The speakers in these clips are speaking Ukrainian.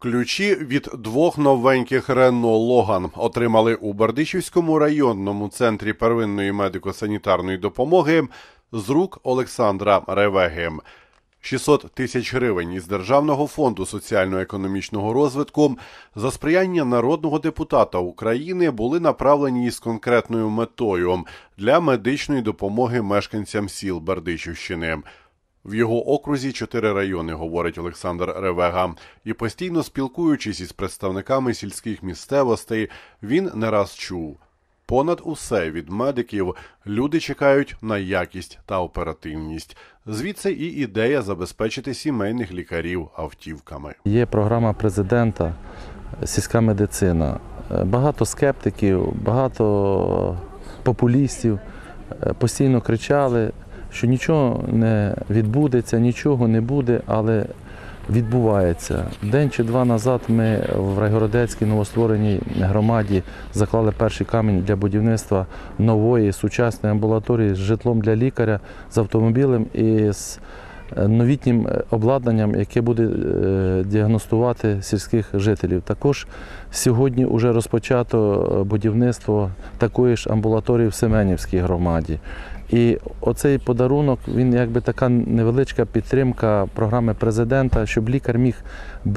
Ключі від двох новеньких Рено Логан отримали у Бердичівському районному центрі первинної медико-санітарної допомоги з рук Олександра Ревеги. 600 тисяч гривень із Державного фонду соціально-економічного розвитку за сприяння народного депутата України були направлені із конкретною метою для медичної допомоги мешканцям сіл Бердичівщини. В його окрузі чотири райони, говорить Олександр Ревега, і постійно спілкуючись із представниками сільських місцевостей, він не раз чув. Понад усе від медиків люди чекають на якість та оперативність. Звідси і ідея забезпечити сімейних лікарів автівками. Є програма президента сільська медицина. Багато скептиків, багато популістів е, постійно кричали, що нічого не відбудеться, нічого не буде, але відбувається. День чи два назад ми в Райгородецькій новоствореній громаді заклали перший камінь для будівництва нової сучасної амбулаторії з житлом для лікаря, з автомобілем і з новітнім обладнанням, яке буде е, діагностувати сільських жителів. Також сьогодні вже розпочато будівництво такої ж амбулаторії в Семенівській громаді. І оцей подарунок він якби така невеличка підтримка програми президента, щоб лікар міг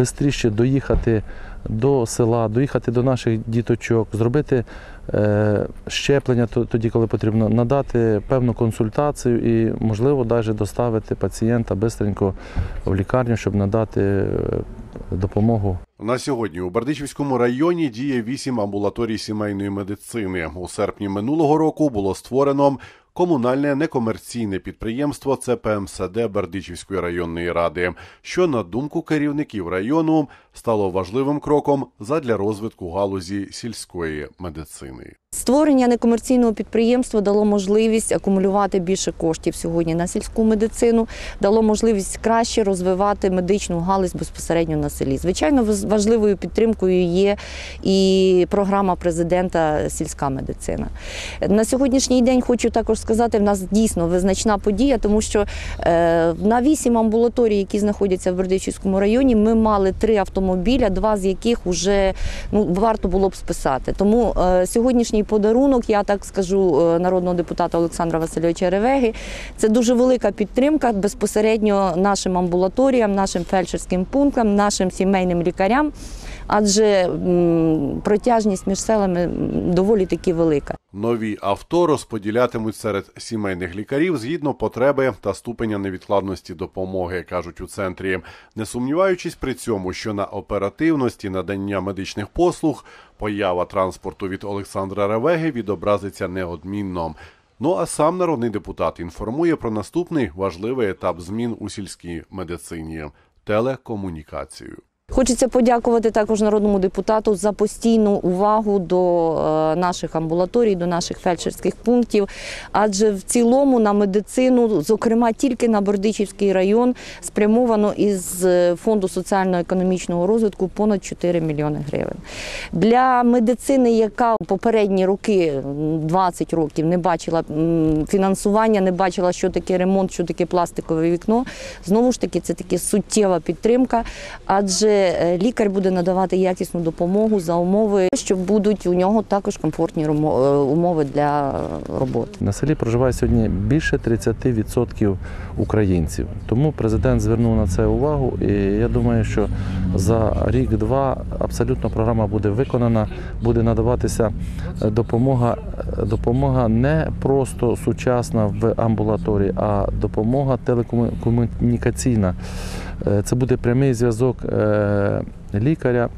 швидше доїхати до села, доїхати до наших діточок, зробити е, щеплення тоді, коли потрібно, надати певну консультацію і, можливо, навіть доставити пацієнта швидко в лікарню, щоб надати е, допомогу. На сьогодні у Бердичівському районі діє вісім амбулаторій сімейної медицини. У серпні минулого року було створено комунальне некомерційне підприємство ЦПМСД Бердичівської районної ради, що на думку керівників району стало важливим кроком задля розвитку галузі сільської медицини. Створення некомерційного підприємства дало можливість акумулювати більше коштів сьогодні на сільську медицину, дало можливість краще розвивати медичну галузь безпосередньо на селі. Звичайно, важливою підтримкою є і програма президента Сільська медицина. На сьогоднішній день хочу також сказати, в нас дійсно визначна подія, тому що е, на вісім амбулаторій, які знаходяться в Бердичівському районі, ми мали три автомобіля, два з яких вже ну, варто було б списати. Тому е, сьогоднішній подарунок, я так скажу, е, народного депутата Олександра Васильовича Ревеги. Це дуже велика підтримка безпосередньо нашим амбулаторіям, нашим фельдшерським пунктам, нашим сімейним лікарям. Адже протяжність між селами доволі таки велика. Нові авто розподілятимуть серед сімейних лікарів згідно потреби та ступеня невідкладності допомоги, кажуть у центрі, не сумніваючись при цьому, що на оперативності надання медичних послуг поява транспорту від Олександра Ревеги відобразиться неодмінно. Ну а сам народний депутат інформує про наступний важливий етап змін у сільській медицині телекомунікацію. Хочеться подякувати також народному депутату за постійну увагу до е, наших амбулаторій, до наших фельдшерських пунктів. Адже в цілому на медицину, зокрема тільки на Бордичівський район, спрямовано із е, фонду соціально-економічного розвитку понад 4 мільйони гривень. Для медицини, яка попередні роки, 20 років, не бачила фінансування, не бачила, що таке ремонт, що таке пластикове вікно. Знову ж таки, це таки суттєва підтримка, адже Е, лікар буде надавати якісну допомогу за умови, що будуть у нього також комфортні е, умови для роботи. На селі проживає сьогодні більше 30% українців. Тому президент звернув на це увагу. І я думаю, що за рік-два абсолютно програма буде виконана, буде надаватися допомога. Допомога не просто сучасна в амбулаторії, а допомога телекомунікаційна. Е, це буде прямий зв'язок е, лікаря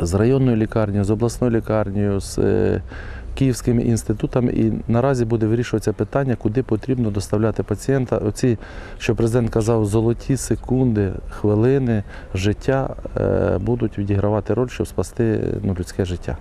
з районною лікарнею, з обласною лікарнею, з е, київськими інститутами. І наразі буде вирішуватися питання, куди потрібно доставляти пацієнта. Оці, що президент казав, золоті секунди, хвилини життя будуть відігравати роль, щоб спасти ну, людське життя.